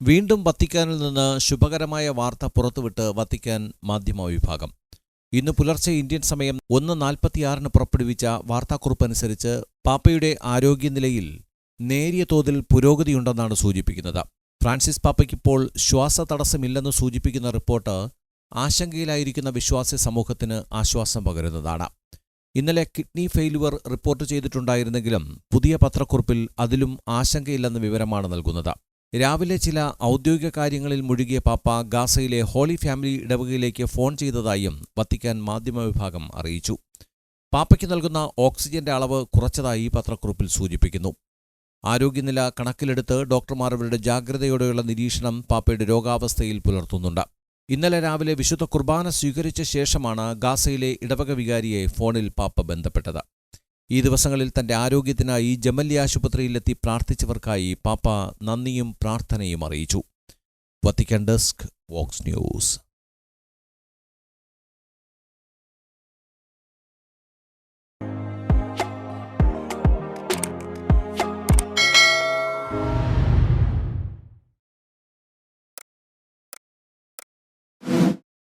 വീണ്ടും വത്തിക്കാനിൽ നിന്ന് ശുഭകരമായ വാർത്ത പുറത്തുവിട്ട് വത്തിക്കാൻ മാധ്യമ വിഭാഗം. ഇന്ന് പുലർച്ചെ ഇന്ത്യൻ സമയം ഒന്ന് നാൽപ്പത്തിയാറിന് പുറപ്പെടുവിച്ച വാർത്താക്കുറിപ്പനുസരിച്ച് പാപ്പയുടെ ആരോഗ്യനിലയിൽ നേരിയ തോതിൽ പുരോഗതിയുണ്ടെന്നാണ് സൂചിപ്പിക്കുന്നത്. ഫ്രാൻസിസ് പാപ്പയ്ക്കിപ്പോൾ ശ്വാസ തടസ്സമില്ലെന്ന് സൂചിപ്പിക്കുന്ന റിപ്പോർട്ട് ആശങ്കയിലായിരിക്കുന്ന വിശ്വാസി സമൂഹത്തിന് ആശ്വാസം പകരുന്നതാണ്. ഇന്നലെ കിഡ്നി ഫെയിലുവർ റിപ്പോർട്ട് ചെയ്തിട്ടുണ്ടായിരുന്നെങ്കിലും പുതിയ പത്രക്കുറിപ്പിൽ അതിലും ആശങ്കയില്ലെന്ന വിവരമാണ് നൽകുന്നത്. രാവിലെ ചില ഔദ്യോഗിക കാര്യങ്ങളിൽ മുഴുകിയ പാപ്പ ഗാസയിലെ ഹോളി ഫാമിലി ഇടവകയിലേക്ക് ഫോൺ ചെയ്തതായും വത്തിക്കാൻ മാധ്യമ വിഭാഗം അറിയിച്ചു. പാപ്പയ്ക്ക് നൽകുന്ന ഓക്സിജന്റെ അളവ് കുറച്ചതായി പത്രക്കുറിപ്പിൽ സൂചിപ്പിക്കുന്നു. ആരോഗ്യനില കണക്കിലെടുത്ത് ഡോക്ടർമാർ അവരുടെ ജാഗ്രതയോടെയുള്ള നിരീക്ഷണം പാപ്പയുടെ രോഗാവസ്ഥയിൽ പുലർത്തുന്നുണ്ട്. ഇന്നലെ രാവിലെ വിശുദ്ധ കുർബാന സ്വീകരിച്ച ശേഷമാണ് ഗാസയിലെ ഇടവക വികാരിയെ ഫോണിൽ പാപ്പ ബന്ധപ്പെട്ടത്. ഈ ദിവസങ്ങളിൽ തന്റെ ആരോഗ്യത്തിനായി ജമല്ലി ആശുപത്രിയിലെത്തി പ്രാർത്ഥിച്ചവർക്കായി പാപ്പ നന്ദിയും പ്രാർത്ഥനയും അറിയിച്ചു. Vatican desk Vox News.